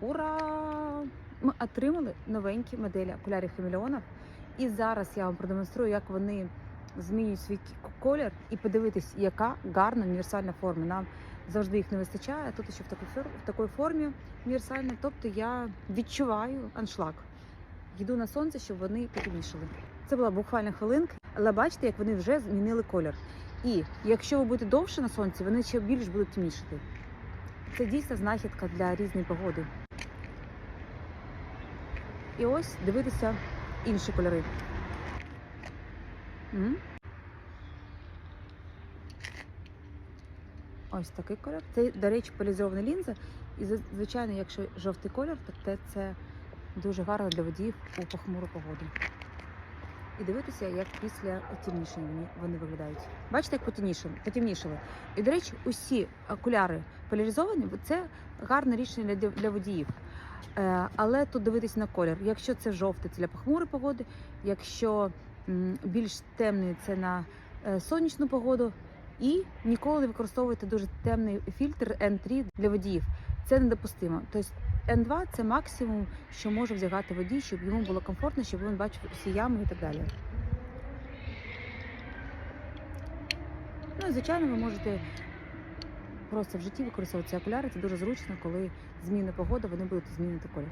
Ура! Ми отримали новенькі моделі окулярів хамелеонів. І зараз я вам продемонструю, як вони змінюють свій колір і подивитись, яка гарна універсальна форма. Нам завжди їх не вистачає. Тут ще в такій в такій формі універсальна. Тобто я відчуваю аншлаг. Йду на сонце, щоб вони потемнішали. Це була буквально хвилинка, але бачите, як вони вже змінили колір. І якщо ви будете довше на сонці, вони ще більш будуть темнішати. Це дійсно знахідка для різної погоди. І ось дивитися інші кольори. Ось такий кольор. Це, до речі, полізована лінза. І звичайно, якщо жовтий колір, то це дуже гарно для водіїв у похмуру погоду. І дивитися, як після темнішення вони, виглядають. Бачите, як потемнішали. І, до речі, усі окуляри поляризовані, бо це гарне рішення для водіїв. Е, але тут дивитись на колір. Якщо це жовтий, це для похмурої погоди, якщо більш темний, це на е, сонячну погоду. І ніколи не використовуйте дуже темний фільтр N3 для водіїв. Це недопустимо. Тобто N2 це максимум, що може вдягати водій, щоб йому було комфортно, щоб він бачив всі ями і так далі. Ну і звичайно, ви можете просто в житті використовувати ці окуляри. Це дуже зручно, коли зміни погоди, вони будуть змінити колір.